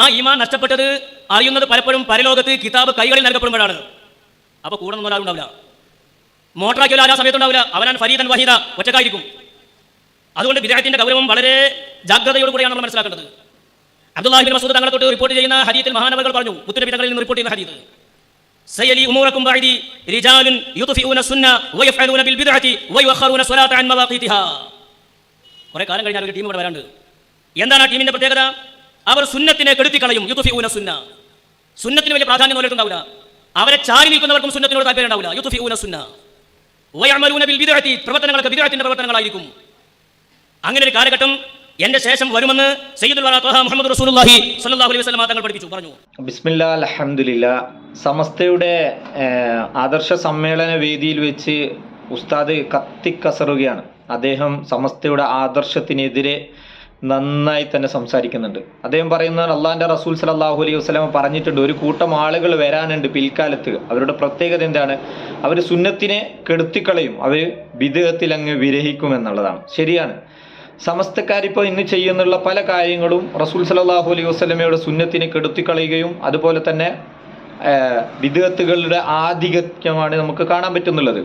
ആ ഈമാൻ നഷ്ടപ്പെട്ടത് അറിയുന്നത് പലപ്പോഴും പരലോകത്ത് കിതാബ് കൈകളിൽ നൽകപ്പെടുമ്പോഴാണ്. അപ്പോൾ കൂടെ നിന്നൊരാൾ ഉണ്ടാവില്ല. മോട്ടറാക്കിയ ആ സമയത്തുണ്ടാവില്ല അവനാൻ ഫരീദൻ വഹീദ ഒറ്റക്കായിരിക്കും. അതുകൊണ്ട് വിദേഹത്തിന്റെ ഗൗരവം വളരെ ജാഗ്രതയോടുകൂടിയാണ് നമ്മൾ മനസ്സിലാക്കേണ്ടത്. അബ്ദുല്ലാഹിബിൻ മസൂദ് തങ്ങളെ തൊട്ട് റിപ്പോർട്ട് ചെയ്യുന്ന ഹദീത്തിൽ മഹാനവകൾ പറഞ്ഞു മുത്തുനബി തങ്ങളിൽ നിന്ന് റിപ്പോർട്ട് ചെയ്യുന്ന സയലി ഉമൂറക്കും ബഅദി റിജാലുൻ യുത്ഫിഊന സുന്ന വയഫ്അലൂന ബിൽ ബിദ്അതി വയുഅഖറൂന സ്വലാത്ത അൻ മവാഖീതിഹാ. കുറേ കാലം കഴിഞ്ഞാൽ ഒരു ടീം ഇവിടെ വരാണ്ട് എന്താണ് ആ ടീമിന്റെ പ്രത്യേകത? അവർ സുന്നത്തിനെ കെടുത്തി കളയും യുത്ഫിഊന സുന്ന. സുന്നത്തിന് വലിയ പ്രാധാന്യം നോക്കിയിട്ടുണ്ടാവില്ല അവരെ ചാരി നിൽക്കുന്നവർക്കും സുന്നത്തിനോട് താല്പര്യം ഉണ്ടാവില്ല യുത്ഫിഊന സുന്ന. വയഅമലൂന ബിൽ ബിദ്അതി പ്രവർത്തനങ്ങളൊക്കെ ബിദ്അത്തിന്റെ പ്രവർത്തനങ്ങളായിരിക്കും. അങ്ങനെ ഒരു കാലഘട്ടം എന്റെ ശേഷം വരുമെന്ന് സയ്യിദുൽ മുഹമ്മദ് റസൂലുള്ളാഹി സ്വല്ലല്ലാഹു അലൈഹി വസല്ലം തങ്ങൾ പഠിപ്പിച്ചു. പറഞ്ഞു. ബിസ്മില്ലാ അൽഹംദുലില്ലാ സമസ്തയുടെ ആദർശ സമ്മേളന വേദിയിൽ വെച്ച് ഉസ്താദ് കത്തിക്കസറുകയാണ്. അദ്ദേഹം സമസ്തയുടെ ആദർശത്തിനെതിരെ നന്നായി തന്നെ സംസാരിക്കുന്നുണ്ട്. അദ്ദേഹം പറയുന്നത് അള്ളാഹിന്റെ റസൂൽ സലാഹു അലൈഹി വസ്ലാമ പറഞ്ഞിട്ടുണ്ട് ഒരു കൂട്ടം ആളുകൾ വരാനുണ്ട് പിൽക്കാലത്ത്. അവരുടെ പ്രത്യേകത എന്താണ്? അവർ സുന്നത്തിനെ കെടുത്തിക്കളയും അവർ വിദേഹത്തിൽ അങ്ങ് വിരഹിക്കും എന്നുള്ളതാണ്. ശരിയാണ്. സമസ്തക്കാരിപ്പോൾ ഇന്ന് ചെയ്യുന്നുള്ള പല കാര്യങ്ങളും റസൂൽ സലാഹു അലൈഹി വസ്ലമയുടെ സുന്നത്തിനെ കെടുത്തിക്കളയുകയും അതുപോലെ തന്നെ വിദേഹത്തുകളുടെ ആധിപത്യമാണ് നമുക്ക് കാണാൻ പറ്റുന്നുള്ളത്.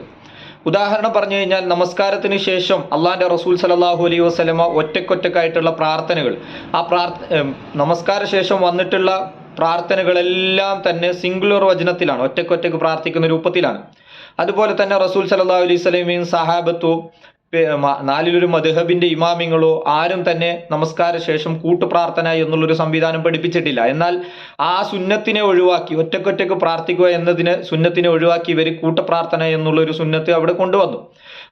ഉദാഹരണം പറഞ്ഞു കഴിഞ്ഞാൽ നമസ്കാരത്തിന് ശേഷം അള്ളാഹിന്റെ റസൂൽ സലാഹു അലൈഹി വസ്ലമ ഒറ്റക്കൊറ്റക്കായിട്ടുള്ള പ്രാർത്ഥനകൾ. ആ പ്രാർത്ഥ നമസ്കാര ശേഷം വന്നിട്ടുള്ള പ്രാർത്ഥനകളെല്ലാം തന്നെ സിംഗുലർ വചനത്തിലാണ്. ഒറ്റക്കൊറ്റക്ക് പ്രാർത്ഥിക്കുന്ന രൂപത്തിലാണ്. അതുപോലെ തന്നെ റസൂൽ സലാഹു അലൈഹി സ്വലമയും സഹാബത്തും നാലിലൊരു മദ്ഹബിന്റെ ഇമാമിങ്ങളോ ആരും തന്നെ നമസ്കാര ശേഷം കൂട്ടുപ്രാർത്ഥന എന്നുള്ളൊരു സംവിധാനം പഠിപ്പിച്ചിട്ടില്ല. എന്നാൽ ആ സുന്നത്തിനെ ഒഴിവാക്കി ഒറ്റക്കൊറ്റക്ക് പ്രാർത്ഥിക്കുക എന്നതിന് സുന്നത്തിനെ ഒഴിവാക്കി ഇവർ കൂട്ടപ്രാർത്ഥന എന്നുള്ളൊരു സുന്നത്ത് അവിടെ കൊണ്ടുവന്നു.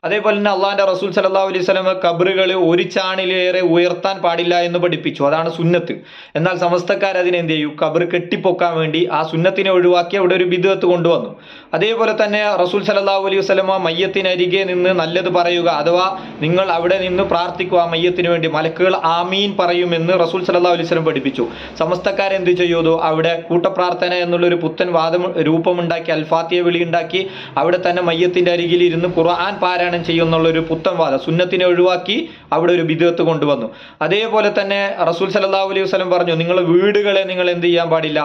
അതേപോലെ തന്നെ അള്ളാഹിന്റെ റസൂൽ സല്ലല്ലാഹു അലൈഹി സ്വലമ കബറുകൾ ഒരു ചാണിലേറെ ഉയർത്താൻ പാടില്ല എന്ന് പഠിപ്പിച്ചു. അതാണ് സുന്നത്ത്. എന്നാൽ സമസ്തക്കാർ എന്ത് ചെയ്യും? കബർ കെട്ടിപ്പൊക്കാൻ വേണ്ടി ആ സുന്നത്തിനെ ഒഴിവാക്കി അവിടെ ഒരു ബിദുവത്ത് കൊണ്ടുവന്നു. അതേപോലെ തന്നെ റസൂൽ സല്ലല്ലാഹു അലൈഹി സ്വലമ മയ്യത്തിനരികെ നിന്ന് നല്ലത് പറയുക അഥവാ നിങ്ങൾ അവിടെ നിന്ന് പ്രാർത്ഥിക്കുക ആ മയ്യത്തിന് വേണ്ടി മലക്കുകൾ ആമീൻ പറയുമെന്ന് റസൂൽ സല്ലല്ലാഹു അലൈഹി വസല്ലം പഠിപ്പിച്ചു. സമസ്തക്കാരെന്ത് ചെയ്യുന്നു അവിടെ കൂട്ടപ്രാർത്ഥന എന്നുള്ളൊരു പുത്തൻ വാദം രൂപമുണ്ടാക്കി അൽഫാത്തിയ വിളി ഉണ്ടാക്കി അവിടെ തന്നെ മയ്യത്തിന്റെ അരികിൽ ഇരുന്ന് ഖുർആൻ പാരായണം ചെയ്യുമെന്നുള്ളൊരു പുത്തൻ വാദം സുന്നത്തിനെ ഒഴിവാക്കി അവിടെ ഒരു ബിദത്ത് കൊണ്ടുവന്നു. അതേപോലെ തന്നെ റസൂൽ സല്ലല്ലാഹു അലൈഹി വസ്ലം പറഞ്ഞു നിങ്ങൾ വീടുകളെ നിങ്ങൾ എന്ത് ചെയ്യാൻ പാടില്ല?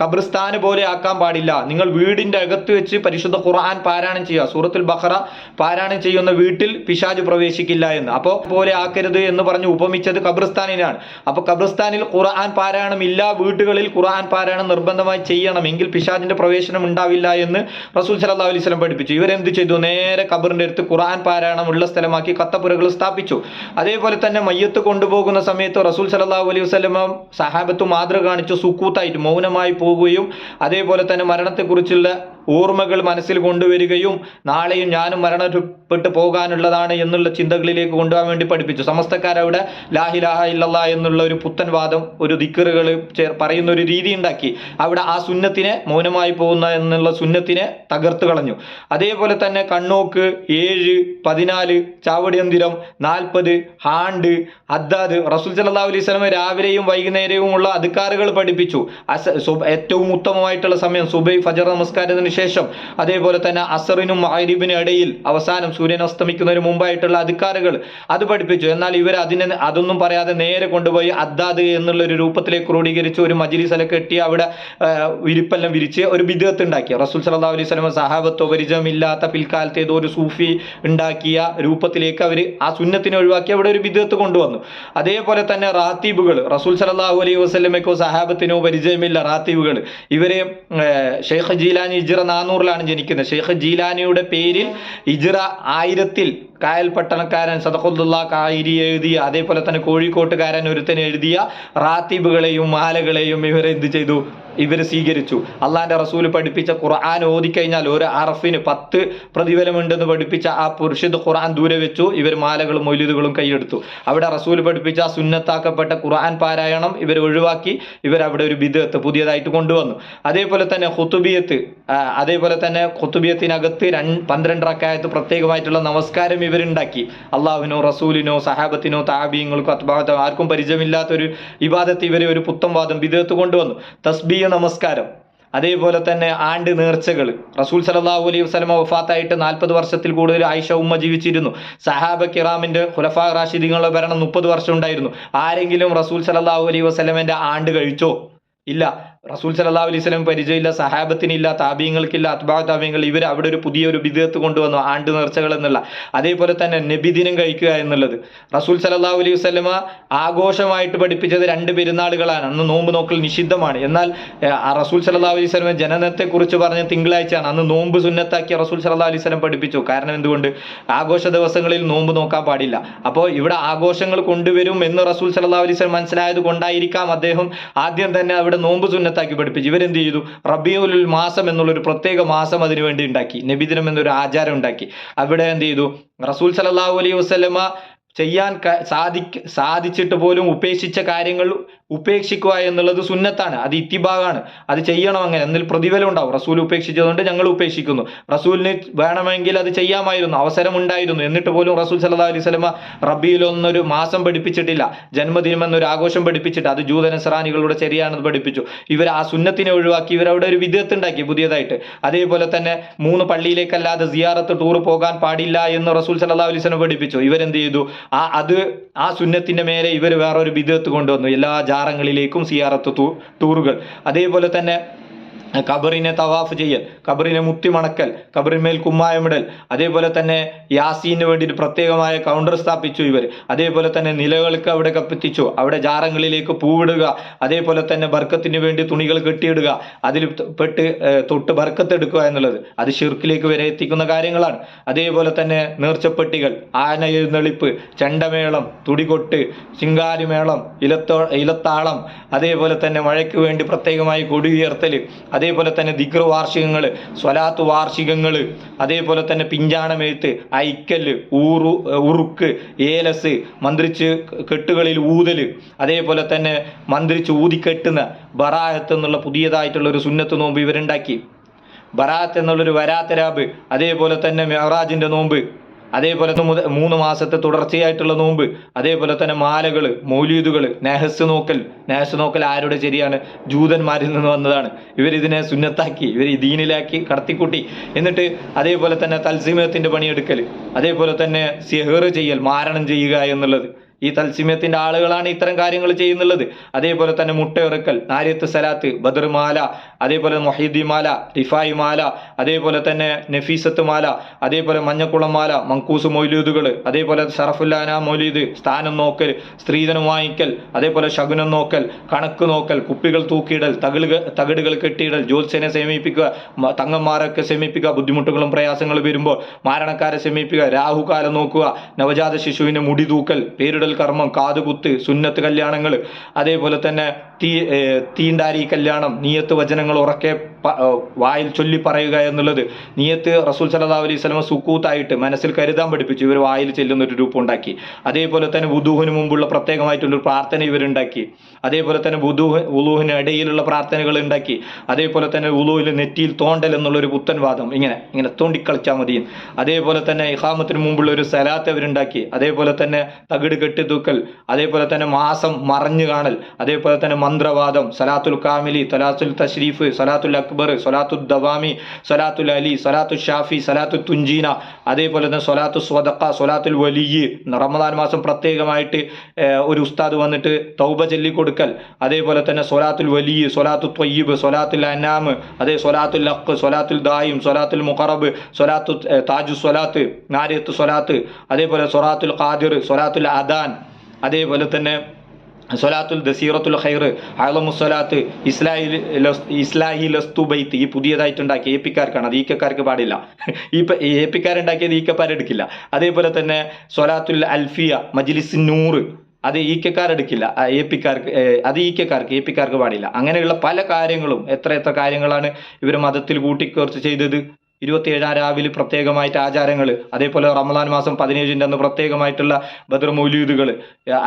ഖബർസ്ഥാന് പോലെ ആക്കാൻ പാടില്ല. നിങ്ങൾ വീടിന്റെ അകത്ത് വെച്ച് പരിശുദ്ധ ഖുർആൻ പാരായണം ചെയ്യുക. സൂറത്തുൽ ബഖറ പാരായണം ചെയ്യുന്ന വീട്ടിൽ പിശാജ് പ്രവേശിക്കില്ല എന്ന്. അപ്പോൾ പോലെ ആക്കരുത് എന്ന് പറഞ്ഞ് ഉപമിച്ചത് ഖബർസ്ഥാനിനാണ് അപ്പോൾ ഖബർസ്ഥാനിൽ ഖുർആൻ പാരായണം ഇല്ല വീടുകളിൽ ഖുർആൻ പാരായണം നിർബന്ധമായി ചെയ്യണം. എങ്കിൽ പിശാജിന്റെ പ്രവേശനം ഉണ്ടാവില്ല എന്ന് റസൂൽ സല്ലല്ലാഹു അലൈഹി വസ്ലം പഠിപ്പിച്ചു. ഇവരെന്ത് ചെയ്തു? നേരെ ഖബറിന്റെ അടുത്ത് ഖുർആൻ പാരായണം ഉള്ള സ്ഥലമാക്കി കത്തപ്പുരകൾ സ്ഥാപിച്ചു. അതേപോലെ തന്നെ മയ്യത്ത് കൊണ്ടുപോകുന്ന സമയത്ത് റസൂൽ സല്ലല്ലാഹു അലൈഹി വസ്ലമ സഹാബത്ത് മാതൃ കാണിച്ച് സുക്കൂത്തായിട്ട് മൗനമായി പോവുകയും അതേപോലെ തന്നെ മരണത്തെക്കുറിച്ചുള്ള ഓർമ്മകൾ മനസ്സിൽ കൊണ്ടുവരികയും നാളെയും ഞാനും മരണപ്പെട്ട് പോകാനുള്ളതാണ് എന്നുള്ള ചിന്തകളിലേക്ക് കൊണ്ടുപോകാൻ വേണ്ടി പഠിപ്പിച്ചു. സമസ്തക്കാരവിടെ ലാഹിലാഹ ഇല്ലല്ല എന്നുള്ള ഒരു പുത്തൻ വാദം ഒരു ദിക്കറുകൾ പറയുന്ന ഒരു രീതി ഉണ്ടാക്കി. അവിടെ ആ സുന്നത്തിനെ മൗനമായി പോകുന്ന എന്നുള്ള സുന്നത്തിനെ തകർത്ത് കളഞ്ഞു. അതേപോലെ തന്നെ കണ്ണോക്ക് ഏഴ് പതിനാല് ചാവടിയന്തിരം നാൽപ്പത് ഹാണ്ട് അദ്ദാദ് റസൂൽ സല്ലല്ലാഹു അലൈഹി സ്വലമ രാവിലെയും വൈകുന്നേരവുമുള്ള അധികാറുകൾ പഠിപ്പിച്ചു. ഏറ്റവും ഉത്തമമായിട്ടുള്ള സമയം സുബൈ ഫജർ നമസ്കാരത്തിന് ശേഷം അതേപോലെ തന്നെ അസറിനും മഹരീബിനും ഇടയിൽ അവസാനം സൂര്യൻ അസ്തമിക്കുന്നതിന് മുമ്പായിട്ടുള്ള അധികാരികൾ അത് പഠിപ്പിച്ചു. എന്നാൽ ഇവർ അതിനെ അതൊന്നും പറയാതെ നേരെ കൊണ്ടുപോയി അദ്ദാദ് എന്നുള്ള ഒരു രൂപത്തിലേക്ക് ക്രോഡീകരിച്ച് ഒരു മജിലിസലൊക്കെ കെട്ടി അവിടെ വിരിപ്പെല്ലാം വിരിച്ച് ഒരു ബിദത്ത് ഉണ്ടാക്കി. റസൂൽ സല്ലല്ലാഹു അലൈഹി സ്വലം സഹാബത്തോ പരിചയമില്ലാത്ത പിൽക്കാലത്ത് ഏതോ ഒരു സൂഫി ഉണ്ടാക്കിയ രൂപത്തിലേക്ക് അവർ ആ സുന്നത്തിനെ ഒഴിവാക്കി അവിടെ ഒരു ബിദത്ത് കൊണ്ടുവന്നു. അതേപോലെ തന്നെ റാത്തീബുകൾ റസൂൽ സലാഹു അലൈഹി വസല്ലമയ്ക്കോ സഹാബത്തിനോ പരിചയമില്ല റാത്തീബുകൾ. ഇവരെ ഷെയ്ഖ് ജീലാനി ഇജ്റ നാനൂറിലാണ് ജനിക്കുന്നത്. ഷെയ്ഖ് ജീലാനിയുടെ പേരിൽ ഇജ്റ ആയിരത്തിൽ കായൽ പട്ടണക്കാരൻ സദഖുദ്ദുള്ള കായിരി എഴുതിയ അതേപോലെ തന്നെ കോഴിക്കോട്ടുകാരൻ ഒരുത്തൻ എഴുതിയ റാത്തീബുകളെയും മാലകളെയും ഇവർ എന്ത് ചെയ്തു? ഇവർ സ്വീകരിച്ചു. അള്ളാഹിന്റെ റസൂൽ പഠിപ്പിച്ച ഖുർആൻ ഓതിക്കഴിഞ്ഞാൽ ഒരു അറഫിന് പത്ത് പ്രതിഫലമുണ്ടെന്ന് പഠിപ്പിച്ച ആ പുരുഷത് ഖുർആൻ ദൂരെ വെച്ചു. ഇവർ മാലകളും മൊയ്ലിതുകളും കൈയെടുത്തു. അവിടെ റസൂൽ പഠിപ്പിച്ച സുന്നത്താക്കപ്പെട്ട ഖുർആൻ പാരായണം ഇവർ ഒഴിവാക്കി. ഇവർ അവിടെ ഒരു ബിദത്ത് പുതിയതായിട്ട് കൊണ്ടുവന്നു. അതേപോലെ തന്നെ ഹുത്തുബിയത്ത് അതേപോലെ തന്നെ ഹുത്തുബിയത്തിനകത്ത് രണ്ട് പന്ത്രണ്ട് റക്കായത്ത് പ്രത്യേകമായിട്ടുള്ള നമസ്കാരം ഇവരുണ്ടാക്കി. അള്ളാഹുവിനോ റസൂലിനോ സഹാബത്തിനോ താബീങ്ങൾക്കോ അത്ബാഹത്തോ ആർക്കും പരിചയമില്ലാത്തൊരു ഇബാദത്ത് ഇവരെ ഒരു പുത്തം വാദം ബിദത്ത് കൊണ്ടുവന്നു. തസ്ബീയ നമസ്കാരം. അതേപോലെ തന്നെ ആണ്ട് നേർച്ചകൾ. റസൂൽ സലാഹു അലൈഹി വസ്ലമ വഫാത്തായിട്ട് നാൽപ്പത് വർഷത്തിൽ കൂടുതൽ ആയിഷ ഉമ്മ ജീവിച്ചിരുന്നു. സഹാബ കിറാമിന്റെ ഖുലഫാ റാഷിദിങ്ങളുടെ ഭരണം മുപ്പത് വർഷം ഉണ്ടായിരുന്നു. ആരെങ്കിലും റസൂൽ സലാഹു അലൈഹി വസ്ലമന്റെ ആണ്ട് കഴിച്ചോ? ഇല്ല. റസൂൽ സല്ലല്ലാഹു അലൈഹി സ്വലം പരിചയമില്ല സഹാബത്തിനില്ല താബീങ്ങൾക്കില്ല അത്ബാ താബീങ്ങൾ ഇവർ അവിടെ ഒരു പുതിയൊരു ബിദത്ത് കൊണ്ടുവന്നു ആണ്ട് നേർച്ചകൾ എന്നുള്ള. അതേപോലെ തന്നെ നബിദിനം കഴിക്കുക എന്നുള്ളത്. റസൂൽ സല്ലല്ലാഹു അലൈഹി വസല്ലമ ആഘോഷമായിട്ട് പഠിപ്പിച്ചത് രണ്ട് പെരുന്നാളുകളാണ്. അന്ന് നോമ്പ് നോക്കൽ നിഷിദ്ധമാണ്. എന്നാൽ റസൂൽ സല്ലല്ലാഹു അലൈഹി സ്വലമ ജനനത്തെക്കുറിച്ച് പറഞ്ഞ തിങ്കളാഴ്ചയാണ്. അന്ന് നോമ്പ് സുന്നത്താക്കി റസൂൽ സല്ലല്ലാഹു അലൈഹി സ്വലം പഠിപ്പിച്ചു. കാരണം എന്തുകൊണ്ട്? ആഘോഷ ദിവസങ്ങളിൽ നോമ്പ് നോക്കാൻ പാടില്ല. അപ്പോൾ ഇവിടെ ആഘോഷങ്ങൾ കൊണ്ടുവരും എന്ന് റസൂൽ സല്ലല്ലാഹു അലൈഹി സ്വലം മനസ്സിലായത് കൊണ്ടായിരിക്കാം അദ്ദേഹം ആദ്യം തന്നെ അവിടെ നോമ്പ് സുന്നത്താക്കി പഠിപ്പിച്ചു. ഇവരെന്ത് ചെയ്തു? റബിയുൽ മാസം എന്നുള്ളൊരു പ്രത്യേക മാസം അതിനു വേണ്ടി ഉണ്ടാക്കി. നബിദിനം എന്നൊരു ആചാരം ഉണ്ടാക്കി. അവിടെ എന്ത് ചെയ്തു? റസൂൽ സല്ലല്ലാഹു അലൈഹി വസല്ലമ ചെയ്യാൻ സാധിക്ക സാധിച്ചിട്ട് പോലും ഉപേക്ഷിച്ച കാര്യങ്ങൾ ഉപേക്ഷിക്കുക എന്നുള്ളത് സുന്നത്താണ്. അത് ഇത്തിബാഗാണ്. അത് ചെയ്യണം അങ്ങനെ. എന്നിൽ പ്രതിഫലം ഉണ്ടാവും. റസൂൽ ഉപേക്ഷിച്ചതുകൊണ്ട് ഞങ്ങൾ ഉപേക്ഷിക്കുന്നു. റസൂലിന് വേണമെങ്കിൽ അത് ചെയ്യാമായിരുന്നു. അവസരം ഉണ്ടായിരുന്നു എന്നിട്ട് പോലും റസൂൽ സല്ലാ അലൈഹി സ്വലമ റബിയിലൊന്നൊരു മാസം പഠിപ്പിച്ചിട്ടില്ല. ജന്മദിനം എന്നൊരു ആഘോഷം പഠിപ്പിച്ചിട്ട് അത് ജൂതനസ്രാനികളുടെ ശരിയാണെന്ന് പഠിപ്പിച്ചു. ഇവർ ആ സുന്നത്തിനെ ഒഴിവാക്കി ഇവരവിടെ ഒരു വിധത്ത് ഉണ്ടാക്കി പുതിയതായിട്ട്. അതേപോലെ തന്നെ മൂന്ന് പള്ളിയിലേക്കല്ലാതെ സിയാറത്ത് ടൂർ പോകാൻ പാടില്ല എന്ന് റസൂൽ സല്ലാ അലൈഹി സ്വലം പഠിപ്പിച്ചു. ഇവരെന്ത് ചെയ്തു? ആ അത് ആ സുന്നത്തിന്റെ മേലെ ഇവർ വേറൊരു വിധത്ത് കൊണ്ടുവന്നു. എല്ലാ ജാറങ്ങളിലേക്കും സിയാറത്ത് ടൂറുകൾ അതേപോലെ തന്നെ ഖബറിനെ തവാഫ് ചെയ്യൽ ഖബറിനെ മുത്തിമണക്കൽ ഖബറിന്മേൽ കുമ്മായമിടൽ അതേപോലെ തന്നെ യാസീന് വേണ്ടിയിട്ട് പ്രത്യേകമായ കൗണ്ടർ സ്ഥാപിച്ചു ഇവർ. അതേപോലെ തന്നെ നിലകൾക്ക് അവിടെ കപ്പിത്തിച്ചു അവിടെ ജാറങ്ങളിലേക്ക് പൂവിടുക അതേപോലെ തന്നെ ബർക്കത്തിന് വേണ്ടി തുണികൾ കെട്ടിയിടുക. അതിൽ പെട്ട് തൊട്ട് ബർക്കത്തെടുക്കുക എന്നുള്ളത്. അത് ഷിർക്കിലേക്ക് വരെ എത്തിക്കുന്ന കാര്യങ്ങളാണ്. അതേപോലെ തന്നെ നേർച്ചപ്പെട്ടികൾ ആന എഴുന്നള്ളിപ്പ് ചെണ്ടമേളം തുടികൊട്ട് ചിങ്കാരിമേളം ഇലത്തോ ഇലത്താളം അതേപോലെ തന്നെ മഴയ്ക്ക് വേണ്ടി പ്രത്യേകമായി കൊടി ഉയർത്തൽ അതേപോലെ തന്നെ ദിഗ്ർ വാർഷികങ്ങൾ സ്വലാത്ത് വാർഷികങ്ങൾ അതേപോലെ തന്നെ പിഞ്ചാണമെഴുത്ത് ഐക്കൽ ഊറു ഉറുക്ക് ഏലസ് മന്ത്രിച്ച് കെട്ടുകളിൽ ഊതൽ അതേപോലെ തന്നെ മന്ത്രിച്ച് ഊതിക്കെട്ടുന്ന ബറാഹത്ത് എന്നുള്ള പുതിയതായിട്ടുള്ള ഒരു സുന്നത്ത് നോമ്പ് ഇവരുണ്ടാക്കി. ബറാത്ത് എന്നുള്ളൊരു വരാത്തരാബ് അതേപോലെ തന്നെ മെഹറാജിന്റെ നോമ്പ്. അതേപോലെ മൂന്ന് മാസത്തെ തുടർച്ചയായിട്ടുള്ള നോമ്പ് അതേപോലെ തന്നെ മാലകൾ മൗലീദുകൾ നെഹസ് നോക്കൽ നെഹസ് നോക്കൽ ആരുടെ ശരിയാണ്? ജൂതന്മാരിൽ നിന്ന് വന്നതാണ്. ഇവരിതിനെ സുന്നത്താക്കി ഇവർ ദീനിലാക്കി കടത്തിക്കൂട്ടി. എന്നിട്ട് അതേപോലെ തന്നെ തൽസീമത്തിന്റെ പണിയെടുക്കൽ അതേപോലെ തന്നെ സിഹർ ചെയ്യൽ മാരണം ചെയ്യുക എന്നുള്ളത്. ഈ തത്സമയത്തിന്റെ ആളുകളാണ് ഇത്തരം കാര്യങ്ങൾ ചെയ്യുന്നുള്ളത്. അതേപോലെ തന്നെ മുട്ടയിറക്കൽ നാരിയത്ത് സലാത്ത് ബദർമാല അതേപോലെ മൊഹീദി മാല റിഫായി മാല അതേപോലെ തന്നെ നഫീസത്ത് മാല അതേപോലെ മഞ്ഞക്കുളം മാല മങ്കൂസ് മൊയ്ലൂദുകൾ അതേപോലെ ഷറഫുല്ലാന മൊയ്ലീദ് സ്ഥാനം നോക്കൽ സ്ത്രീധനം വാങ്ങിക്കൽ അതേപോലെ ശകുനം നോക്കൽ കണക്ക് നോക്കൽ കുപ്പികൾ തൂക്കിയിടൽ തകിടുക തകിടുകൾ കെട്ടിയിടൽ ജ്യോത്സ്യനെ സമീപിക്കുക തങ്ങന്മാരൊക്കെ സമീപിക്കുക ബുദ്ധിമുട്ടുകളും പ്രയാസങ്ങളും വരുമ്പോൾ മാരണക്കാരെ സമീപിക്കുക രാഹുകാലം നോക്കുക നവജാത ശിശുവിന് മുടി തൂക്കൽ പേരിടൽ കർമ്മം കാതുകുത്ത് സുന്നത്ത് കല്യാണങ്ങൾ അതേപോലെ തന്നെ തീ തീണ്ടാരി കല്യാണം നീയത്ത് വചനങ്ങൾ ഉറക്കെ വായിൽ ചൊല്ലി പറയുക എന്നുള്ളത് നീയത്ത് റസൂൽ സല്ലല്ലാഹു അലൈഹി സ്വലമ സുക്കൂത്തായിട്ട് മനസ്സിൽ കരുതാൻ പഠിപ്പിച്ചു. ഇവർ വായിൽ ചെല്ലുന്ന ഒരു രൂപം ഉണ്ടാക്കി അതേപോലെ തന്നെ വുദൂഹിന് മുമ്പുള്ള പ്രത്യേകമായിട്ടുള്ളൊരു പ്രാർത്ഥന ഇവരുണ്ടാക്കി. അതേപോലെ തന്നെ വുദൂഹ് വുളൂഹിന് ഇടയിലുള്ള പ്രാർത്ഥനകൾ ഉണ്ടാക്കി. അതേപോലെ തന്നെ വുളൂഹിൽ നെറ്റിയിൽ തോണ്ടൽ എന്നുള്ളൊരു പുത്തൻ വാദം. ഇങ്ങനെ ഇങ്ങനെ തോണ്ടിക്കളിച്ചാൽ മതി. അതേപോലെ തന്നെ ഇഹാമത്തിന് മുമ്പുള്ള ഒരു സലാത്ത് അവരുണ്ടാക്കി. അതേപോലെ തന്നെ തകിട് കെട്ടിത്തൂക്കൽ. അതേപോലെ തന്നെ മാസം മറഞ്ഞു കാണൽ. അതേപോലെ തന്നെ മന്ത്രവാദം. സലാത്തുൽ കാമിലി സലാത്തുൽ തഷ്രീഫ് സലാത്തുൽ അക്ബർ സലാത്തുൽ ദവാമി സലാത്തുൽ അലി സലാത്തുൽ ഷാഫി സലാത്തുൽ തുഞ്ചീന അതേപോലെ തന്നെ സൊലാത്തു സ്വദക്ക സൊലാത്തുൽ വലിയ. റമദാൻ മാസം പ്രത്യേകമായിട്ട് ഒരു ഉസ്താദ് വന്നിട്ട് തൗബ ചൊല്ലിക്കൊടുക്കൽ. അതേപോലെ തന്നെ സൊലാത്തുൽ വലിയ സൊലാത്തു ത്വയ്യിബ് സൊലാത്തുൽ അനാമ് അതേ സൊലാത്തുൽ അഖ് സൊലാത്തുൽ ദായിം സൊലാത്തുൽ മുഖറബ് സൊലാത്തു താജു സൊലാത്ത് നാരിയത്ത് സൊലാത്ത് അതേപോലെ സൊറാത്തുൽ ഖാദിർ സൊലാത്തുൽ അദാൻ അതേപോലെ തന്നെ സൊലാത്തുൽ ദസീറത്തുൽ ഖൈർ അളമുസ്വലാത്ത് ഇസ്ലാഹി ഇസ്ലാഹി ലസ്തു ബൈത്ത് ഈ പുതിയതായിട്ടുണ്ടാക്കിയ എ പിക്കാർക്കാണ് അത് ഈക്കക്കാർക്ക് പാടില്ല. ഈ എ പിക്കാരുണ്ടാക്കിയത് ഈക്കപ്പാരെടുക്കില്ല അതേപോലെ തന്നെ സൊലാത്തുൽ അൽഫിയ മജ്ലിസ് നൂറ് അത് ഈക്കക്കാരെടുക്കില്ല എ പിക്കാർക്ക് അത് ഈക്കക്കാർക്ക് എ പിക്കാർക്ക് പാടില്ല. അങ്ങനെയുള്ള പല കാര്യങ്ങളും എത്ര എത്ര കാര്യങ്ങളാണ് ഇവർ മതത്തിൽ കൂട്ടിക്കുറച്ച് ചെയ്തത്? ഇരുപത്തിയേഴാം രാവിലെ പ്രത്യേകമായിട്ട് ആചാരങ്ങൾ അതേപോലെ റമദാൻ മാസം പതിനേഴിന്റെ അന്ന് പ്രത്യേകമായിട്ടുള്ള ബദർ മൗലീദുകൾ.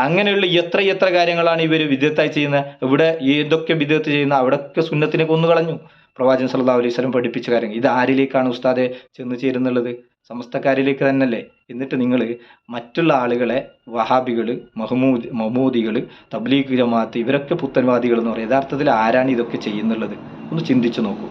അങ്ങനെയുള്ള എത്ര എത്ര കാര്യങ്ങളാണ് ഇവർ വിദ്യത്തായി ചെയ്യുന്നത്? ഇവിടെ ഏതൊക്കെ വിദ്യത്ത് ചെയ്യുന്ന അവിടെയൊക്കെ സുന്നത്തിനെ കൊന്നുകളഞ്ഞു പ്രവാചകൻ സല്ലല്ലാഹു അലൈഹി വസല്ലം പഠിപ്പിച്ച കാര്യങ്ങൾ ഇത് ആരിലേക്കാണ് ഉസ്താദെ ചെന്ന് ചേരുന്നുള്ളത്? സമസ്തക്കാരിലേക്ക് തന്നെയല്ലേ? എന്നിട്ട് നിങ്ങൾ മറ്റുള്ള ആളുകളെ വഹാബികൾ മഹമൂദ് മഹമൂദികൾ തബ്ലീഗ് ജമാഅത്ത് ഇവരൊക്കെ പുത്തൻവാദികൾ എന്ന് പറയും. യഥാർത്ഥത്തിൽ ആരാണ് ഇതൊക്കെ ചെയ്യുന്നുള്ളത്? ഒന്ന് ചിന്തിച്ചു നോക്കൂ.